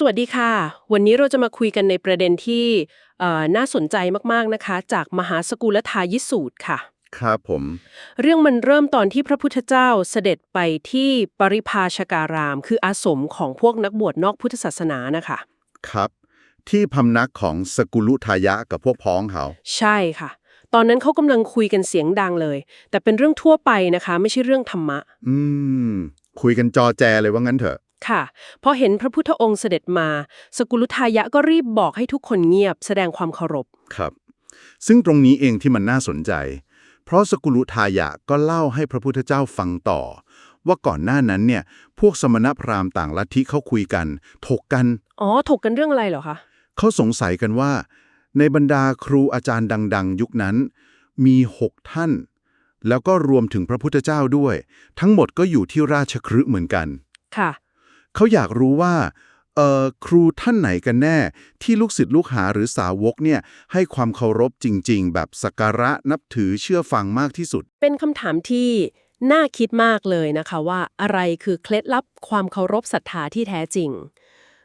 สวัสดีค่ะ วันนี้เราจะมาคุยกันในประเด็นที่เอ่อน่าสนใจมากๆนะคะ จากมหาสกุลทายิสูตรค่ะ ครับผม เรื่องมันเริ่มตอนที่พระพุทธเจ้าเสด็จไปที่ปริภาชการาม คืออาสมของพวกนักบวชนอกพุทธศาสนานะคะ ครับ ที่พำนักของสกุลุทายะกับพวกพ้องเขา ใช่ค่ะ ตอนนั้นเขากำลังคุยกันเสียงดังเลย แต่เป็นเรื่องทั่วไปนะคะ ไม่ใช่เรื่องธรรมะ อืม คุยกันจอแจเลยว่างั้นเถอะ ค่ะ พอเห็นพระพุทธองค์เสด็จมา สกุลุทายะก็รีบบอกให้ทุกคนเงียบแสดงความเคารพ ครับ ซึ่งตรงนี้เองที่มันน่าสนใจ เพราะสกุลุทายะก็เล่าให้พระพุทธเจ้าฟังต่อ ว่าก่อนหน้านั้นเนี่ย พวกสมณพราหมณ์ต่างลัทธิเขาคุยกัน ถกกัน อ๋อ ถกกันเรื่องอะไรเหรอคะ เขาสงสัยกันว่า ในบรรดาครูอาจารย์ดัง ๆ ยุคนั้น มีหกท่าน แล้วก็รวมถึงพระพุทธเจ้าด้วย ทั้งหมดก็อยู่ที่ราชคฤห์เหมือนกัน ค่ะ เขาอยากรู้ว่าเอ่อครูท่านไหนกันแน่ ที่ลูกศิษย์ลูกหาหรือสาวกเนี่ยให้ความเคารพจริง ๆ แบบสักการะนับถือเชื่อฟังมากที่สุด เป็นคำถามที่น่าคิดมากเลยนะคะว่าอะไรคือเคล็ดลับความเคารพศรัทธาที่แท้จริง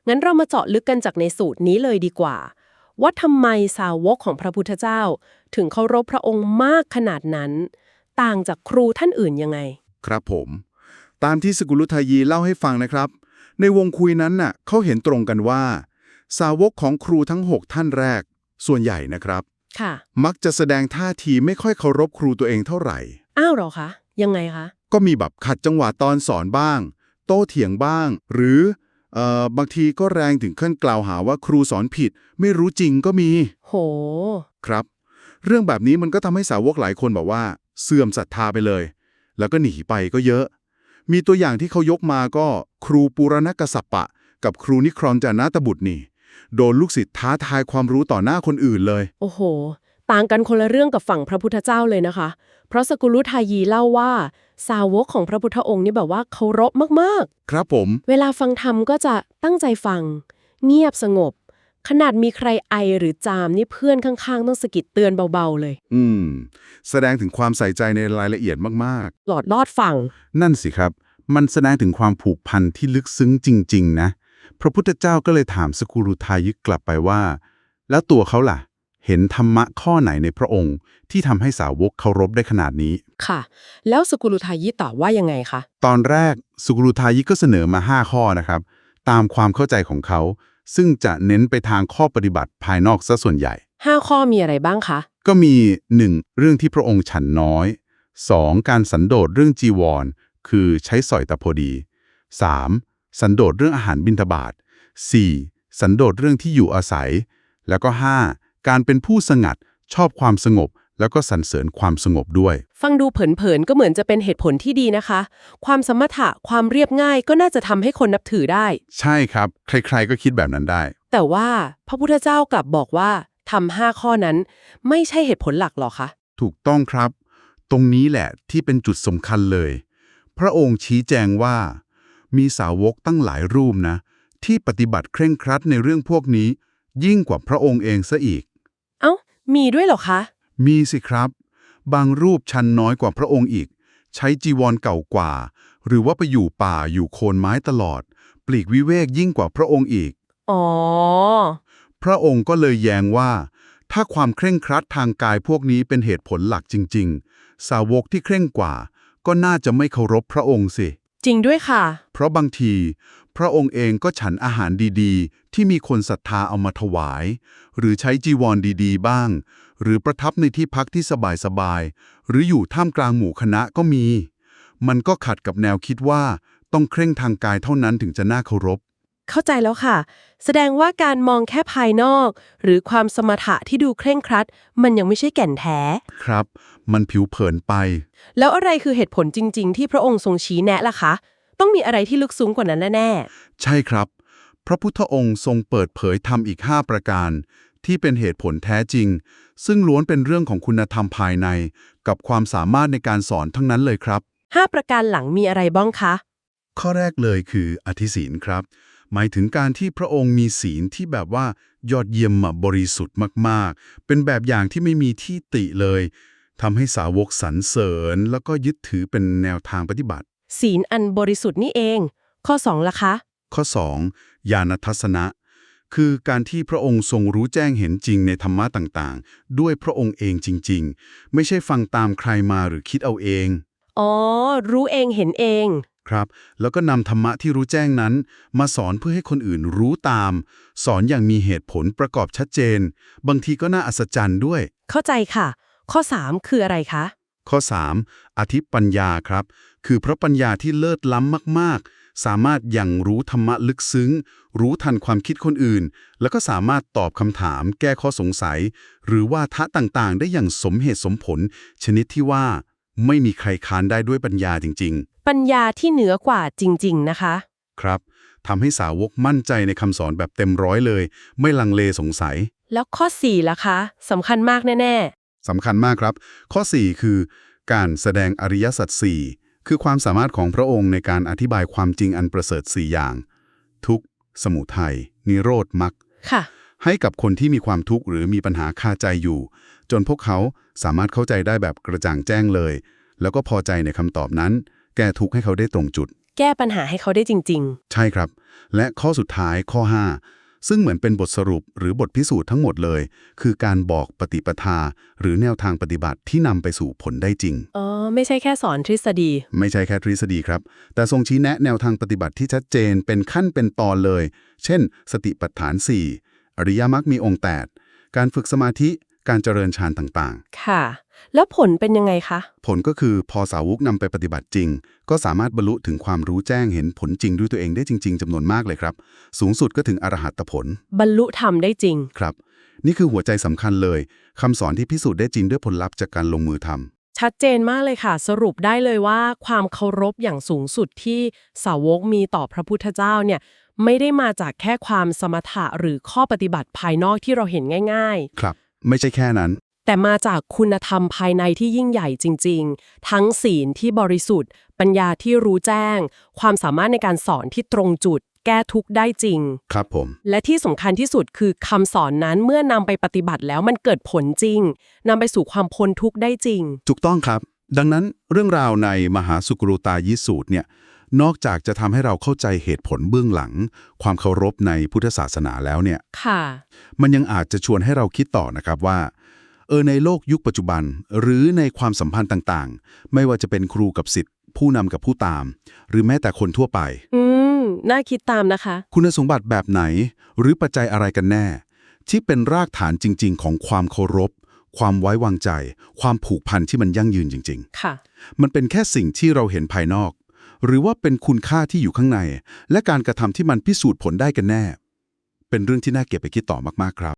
งั้นเรามาเจาะลึกกันจากในสูตรนี้เลยดีกว่า ว่าทำไมสาวกของพระพุทธเจ้า ถึงเคารพพระองค์มากขนาดนั้น ต่างจากครูท่านอื่นยังไง ครับผม ตามที่สกุลุทายีเล่าให้ฟังนะครับ ในวงคุยนั้นน่ะเขาเห็นตรงกันว่า สาวกของครูทั้ง 6 ท่านแรก ส่วนใหญ่นะครับค่ะมักจะแสดงท่าทีไม่ค่อยเคารพครูตัวเองเท่าไหร่ อ้าวเหรอคะ ยังไงคะ ก็มีแบบขัดจังหวะตอนสอนบ้าง โต้เถียงบ้าง หรือเอ่อบางทีก็แรงถึงขั้นกล่าวหาว่าครูสอนผิด ไม่รู้จริงก็มี โห ครับ เรื่องแบบนี้มันก็ทำให้สาวกหลายคนบอกว่า เสื่อมศรัทธาไปเลย แล้วก็หนีไปก็เยอะ มีตัวอย่างที่เขายกมาก็ครูปุรณกสัปปะ กับครูนิครอนจานาตบุตรนี่ โดนลูกศิษย์ท้าทายความรู้ต่อหน้าคนอื่นเลย โอ้โห ต่างกันคนละเรื่องกับฝั่งพระพุทธเจ้าเลยนะคะ เพราะสกุลุทายีเล่าว่า สาวกของพระพุทธองค์นี่แบบว่าเคารพมากๆ ครับผม เวลาฟังธรรมก็จะตั้งใจฟัง เงียบสงบ ขนาดมีใครไอหรือจามนี่เพื่อนข้างๆ ต้องสะกิดเตือนเบาๆเลย อืม แสดงถึงความใส่ใจในรายละเอียดมากหลอดลอดฟังๆ นั่นสิครับ มันแสดงถึงความผูกพันที่ลึกซึ้งจริง ๆ นะ พระพุทธเจ้าก็เลยถามสกุรุทายึกกลับไปว่า แล้วตัวเขาล่ะ เห็นธรรมะข้อไหนในพระองค์ ที่ทำให้สาวกเคารพได้ขนาดนี้ ค่ะ แล้วสกุลุทายิตอบว่ายังไงคะ ตอนแรกสุกรุทายิก็เสนอมา 5 ข้อนะครับ ตามความเข้าใจของเขา ซึ่งจะเน้นไปทางข้อปฏิบัติภายนอกซะส่วนใหญ่ 5 ข้อมีอะไรบ้างคะ ก็มี 1. เรื่องที่พระองค์ฉันน้อย 2. การสันโดษเรื่องจีวร คือใช้สอยแต่พอดี 3. สันโดษเรื่องอาหารบิณฑบาต 4. สันโดษเรื่องที่อยู่อาศัย แล้วก็ 5. การเป็นผู้สงัดชอบความสงบ แล้วก็สรรเสริญความสงบด้วย ฟังดูเผินๆ ก็เหมือนจะเป็นเหตุผลที่ดีนะคะ ความสมถะความเรียบง่ายก็น่าจะทำให้คนนับถือได้ ใช่ครับ ใครๆก็คิดแบบนั้นได้ แต่ว่าพระพุทธเจ้ากลับบอกว่าทำห้าข้อนั้น ไม่ใช่เหตุผลหลักหรอคะถูกต้องครับ ตรงนี้แหละที่เป็นจุดสำคัญเลย พระองค์ชี้แจงว่า มีสาวกตั้งหลายรูปนะ ที่ปฏิบัติเคร่งครัดในเรื่องพวกนี้ ยิ่งกว่าพระองค์เองซะอีก เอ้า มีด้วยเหรอคะ มีสิครับ บางรูปชันน้อยกว่าพระองค์อีก ใช้จีวรเก่ากว่า หรือว่าไปอยู่ป่าอยู่โคนไม้ตลอด ปลีกวิเวกยิ่งกว่าพระองค์อีก อ๋อ พระองค์ก็เลยแย้งว่า ถ้าความเคร่งครัดทางกายพวกนี้เป็นเหตุผลหลักจริง ๆ สาวกที่เคร่งกว่า ก็น่าจะไม่เคารพพระองค์สิ จริงด้วยค่ะ เพราะบางที พระองค์เองก็ฉันอาหารดีๆ ที่มีคนศรัทธาเอามาถวาย หรือใช้จีวรดีๆ บ้าง หรือประทับในที่พักที่สบายๆ หรืออยู่ท่ามกลางหมู่คณะก็มี มันก็ขัดกับแนวคิดว่าต้องเคร่งทางกายเท่านั้นถึงจะน่าเคารพ เข้าใจแล้วค่ะ แสดงว่าการมองแค่ภายนอก หรือความสมถะที่ดูเคร่งครัด มันยังไม่ใช่แก่นแท้ ครับ มันผิวเผินไป แล้วอะไรคือเหตุผลจริง ๆ ที่พระองค์ทรงชี้แนะล่ะคะ ต้องมีอะไรที่ลึกซึ้งกว่านั้นแน่ใช่ครับ พระพุทธองค์ทรงเปิดเผยธรรมอีก 5 ประการ ที่เป็นเหตุผลแท้จริง ซึ่งล้วนเป็นเรื่องของคุณธรรมภายใน กับความสามารถในการสอนทั้งนั้นเลยครับๆห้าประการหลังมีอะไรบ้างคะ ข้อแรกเลยคืออธิศีลครับ หมายถึงการที่พระองค์มีศีลที่แบบว่ายอดเยี่ยมอะบริสุทธิ์มากๆ เป็นแบบอย่างที่ไม่มีที่ติเลยทำให้สาวกสรรเสริญ แล้วก็ยึดถือเป็นแนวทางปฏิบัติ ศีลอันบริสุทธิ์นี่เอง ข้อ2ล่ะคะ ข้อญาณทัศนะ คือการที่พระองค์ทรงรู้แจ้งเห็นจริงในธรรมะต่างๆ ด้วยพระองค์เองจริง ๆ ไม่ใช่ฟังตามใครมาหรือคิดเอาเอง อ๋อ รู้เองเห็นเอง ครับ แล้วก็นำธรรมะที่รู้แจ้งนั้น มาสอนเพื่อให้คนอื่นรู้ตาม สอนอย่างมีเหตุผลประกอบชัดเจน บางทีก็น่าอัศจรรย์ด้วย เข้าใจค่ะ ข้อ 3 คืออะไรคะ ข้อ 3. อธิปัญญาครับ คือพระปัญญาที่เลิศล้ำมากๆ สามารถยังรู้ธรรมะลึกซึ้ง รู้ทันความคิดคนอื่น แล้วก็สามารถตอบคำถาม แก้ข้อสงสัย หรือว่าทะต่างๆ ได้อย่างสมเหตุสมผล ชนิดที่ว่า ไม่มีใครค้านได้ด้วยปัญญาจริงปัญญาที่เหนือกว่าจริง ๆ นะคะๆครับทำให้สาวกมั่นใจในคำสอนแบบเต็มร้อยเลย ไม่ลังเลสงสัย แล้วข้อ4ล่ะคะสำคัญมากแน่ สำคัญมากครับ ข้อ 4 คือ การแสดงอริยสัจสี่คือความสามารถของพระองค์ในการอธิบายความจริงอันประเสริฐ4อย่าง ทุกข์สมุทัยนิโรธมรรคๆค่ะให้กับคนที่มีความทุกข์หรือมีปัญหาคาใจอยู่ จนพวกเขาสามารถเข้าใจได้แบบกระจ่างแจ้งเลย แล้วก็พอใจในคำตอบนั้น แก้ทุกข์ให้เขาได้ตรงจุด แก้ปัญหาให้เขาได้จริงใช่ครับ และข้อสุดท้ายข้อ 5 ซึ่งเหมือนเป็นบทสรุปหรือบทพิสูจน์ทั้งหมดเลย คือการบอกปฏิปทา หรือแนวทางปฏิบัติที่นำไปสู่ผลได้จริงๆอ๋อ ไม่ใช่แค่สอนทฤษฎี ไม่ใช่แค่ทฤษฎีครับ แต่ทรงชี้แนะแนวทางปฏิบัติที่ชัดเจนเป็นขั้นเป็นตอนเลย เช่น สติปัฏฐาน 4 อริยมรรคมีองค์ 8 การฝึกสมาธิ การเจริญฌานต่างค่ะ แล้วผลเป็นยังไงคะๆผลก็คือพอสาวกนำไปปฏิบัติจริง ก็สามารถบรรลุถึงความรู้แจ้งเห็นผลจริงด้วยตัวเองได้จริง ๆจำนวนมากเลยครับ สูงสุดก็ถึงอรหัตผล บรรลุธรรมได้จริง ครับ นี่คือหัวใจสำคัญเลยคำสอนที่พิสูจน์ได้จริงด้วยผลลัพธ์จากการลงมือทำ ชัดเจนมากเลยค่ะ สรุปได้เลยว่า ความเคารพอย่างสูงสุดที่สาวกมีต่อพระพุทธเจ้าเนี่ย ไม่ได้มาจากแค่ความสมถะหรือข้อปฏิบัติภายนอกที่เราเห็นง่ายครับ ไม่ใช่แค่นั้นๆ แต่มาจากคุณธรรมภายในที่ยิ่งใหญ่จริง ๆ ทั้งศีลที่บริสุทธิ์ ปัญญาที่รู้แจ้ง ความสามารถในการสอนที่ตรงจุด แก้ทุกข์ได้จริง ครับผม และที่สำคัญที่สุดคือคำสอนนั้นเมื่อนำไปปฏิบัติแล้วมันเกิดผลจริงนำไปสู่ความพ้นทุกข์ได้จริง ถูกต้องครับ ดังนั้นเรื่องราวในมหาสุกรุตายิสูตรเนี่ยนอกจากจะทำให้เราเข้าใจเหตุผลเบื้องหลัง ความเคารพในพุทธศาสนาแล้วเนี่ยค่ะ มันยังอาจจะชวนให้เราคิดต่อนะครับว่า เออในโลกยุคปัจจุบัน หรือในความสัมพันธ์ต่างๆ ไม่ว่าจะเป็นครูกับศิษย์ผู้นำกับผู้ตาม หรือแม้แต่คนทั่วไป อืม น่าคิดตามนะคะ คุณสมบัติแบบไหน หรือปัจจัยอะไรกันแน่ ที่เป็นรากฐานจริง ๆ ของความเคารพ ความไว้วางใจ ความผูกพันที่มันยั่งยืนจริงๆค่ะมันเป็นแค่สิ่งที่เราเห็นภายนอก หรือว่าเป็นคุณค่าที่อยู่ข้างใน และการกระทำที่มันพิสูจน์ผลได้กันแน่ เป็นเรื่องที่น่าเก็บไปคิดต่อมากๆครับ